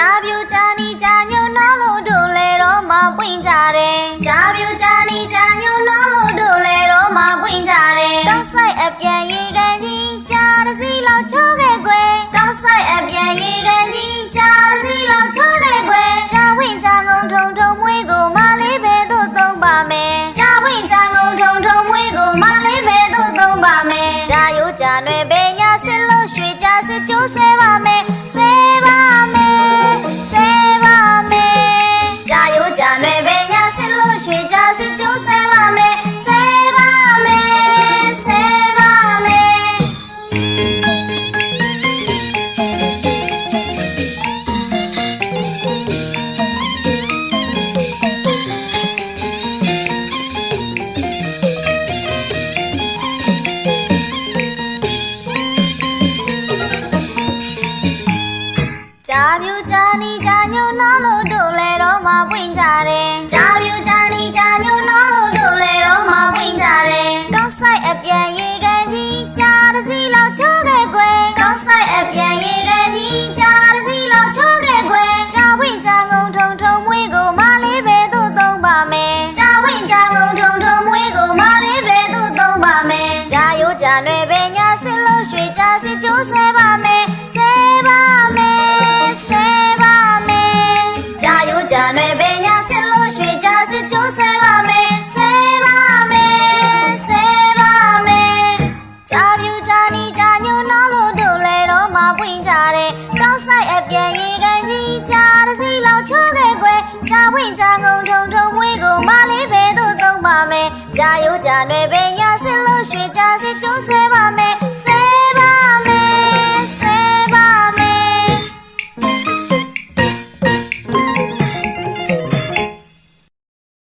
ကြာပြူကြာနီကြာညုံနှောင်းလို့တို့လဲတော့မပွင့်ကြတယ်ကြာပြူကြာနီကြာညုံနှောင်းလို့တို့လဲတော့မပွင့်ကြတယ်ကောက်ဆိုင်အပြန်ရေကန်ကြီးကြာတစ်စီလောက်ချိုးခဲ့ကွယ်ကောက်ဆိုင်အပြန်ရေကန်ကြီးကြာတစ်စီလောက်ချိုးခဲ့ကွယ်ကြာဝင့်ကြာငုံထုံထုံမွေးကိုမလေးပဲတို့သုံးပါမယ်ကြာဝင့်ကြာငုံထုံထုံမွေးကိုမလေးပဲတို့သုံးပါမယ်ကြာရိုးကြာနွယ်ပဲညာစစ်လို့ရွှေကြာစစ်ကျိုးဆဲပါမယ် ပြူကြာနီကြာညုံနှောင်းလို့တို့လဲတော့မပွင့်ကြတယ်ကြာပြူ စစ်ကျိုးဆွဲပါမယ်ဆဲပါမယ်ဆဲပါမယ်